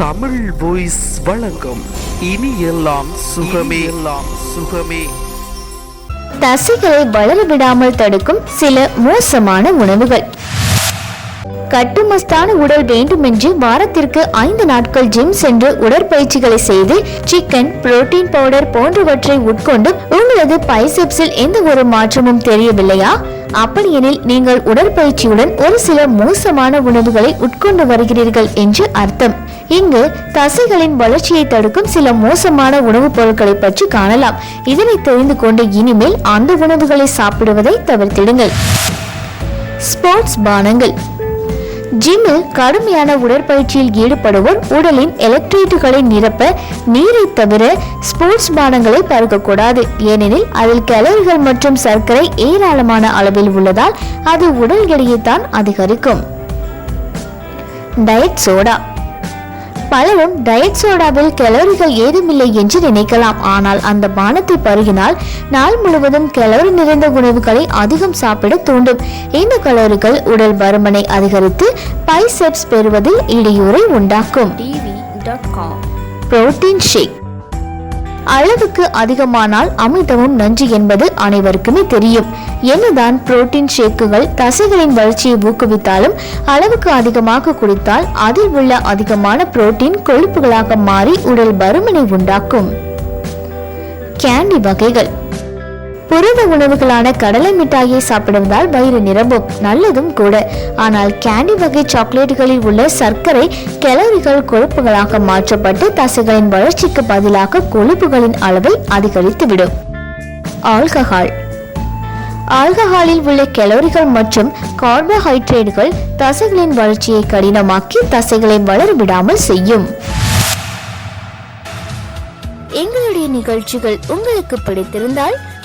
Tamil voice வழங்கும் இனி எல்லாம் சுகமே. எல்லாம் சுகமே. தசைகளை வளர விடாமல் தடுக்கும் சில மோசமான உணவுகள். கட்டுமஸ்தான உடல் வேண்டுமென்று வாரத்திற்கு ஐந்து நாட்கள் ஜிம் சென்று உடற்பயிற்சிகளை செய்து சிக்கன் புரோட்டீன் பவுடர் போன்றவற்றை உட்கொண்டு உங்களது பைசெப்ஸில் எந்த ஒரு மாற்றமும் தெரியவில்லையா? அப்படியெனில் நீங்கள் உடற்பயிற்சியுடன் ஒரு சில மோசமான உணவுகளை உட்கொண்டு வருகிறீர்கள் என்று அர்த்தம். இங்கு தசைகளின் வளர்ச்சியை தடுக்கும் சில மோசமான உணவுப் பொருட்களை பற்றி காணலாம். இதனை தெரிந்து கொண்டு இனிமேல் அந்த உணவுகளை சாப்பிடுவதை தவிர்த்திடுங்கள். ஸ்போர்ட்ஸ் பானங்கள். ஜிம்மில் கடுமையான உடற்பயிற்சியில் ஈடுபடுவோர் உடலின் எலக்ட்ரேட்டுகளை நிரப்ப நீரை தவிர ஸ்போர்ட்ஸ் பானங்களை பருக்கக்கூடாது. ஏனெனில் அதில் கலோரிகள் மற்றும் சர்க்கரை ஏராளமான அளவில் உள்ளதால் அது உடல் எடையை தான் அதிகரிக்கும். டயட் சோடா பலரும் டயட் சோடாவில் கலோரிகள் ஏதுமில்லை என்று நினைக்கலாம். ஆனால் அந்த பானத்தை பருகினால் நாள் முழுவதும் கலோரி நிறைந்த உணவுகளை அதிகம் சாப்பிட தூண்டும். இந்த கலோரிகள் உடல் பருமனை அதிகரித்து பைசெப்ஸ் பெறுவதில் இடையூறை உண்டாக்கும். புரோட்டீன் ஷேக் அளவுக்கு அதிகமானால் அமிர்தமும் நஞ்சு என்பது அனைவருக்குமே தெரியும். என்னதான் புரோட்டீன் ஷேக்குகள் தசைகளின் வளர்ச்சியை ஊக்குவித்தாலும் அளவுக்கு அதிகமாக குடித்தால் அதில் உள்ள அதிகமான புரோட்டீன் கொழுப்புகளாக மாறி உடல் பருமனை உண்டாக்கும். கேண்டி வகைகள். புரத உணவுகளான கடலை மிட்டாயை சாப்பிடுவதால் வயிறு நிரம்பும் நல்லதும் கூட. ஆனால் கேண்டி வகை சாக்லேட்டுகளில் உள்ள சர்க்கரை கலோரிகள் கொழுப்புகளாக மாற்றப்பட்டு தசைகளின் வளர்ச்சிக்கு பதிலாக கொழுப்புகளின் அளவை அதிகரித்துவிடும். ஆல்கஹால். ஆல்கஹாலில் உள்ள கலோரிகள் மற்றும் கார்போஹைட்ரேட்டுகள் தசைகளின் வளர்ச்சியை கடினமாக்கி தசைகளை வளர விடாமல் செய்யும். எங்களுடைய நிகழ்ச்சிகள் உங்களுக்கு பிடித்திருந்தால்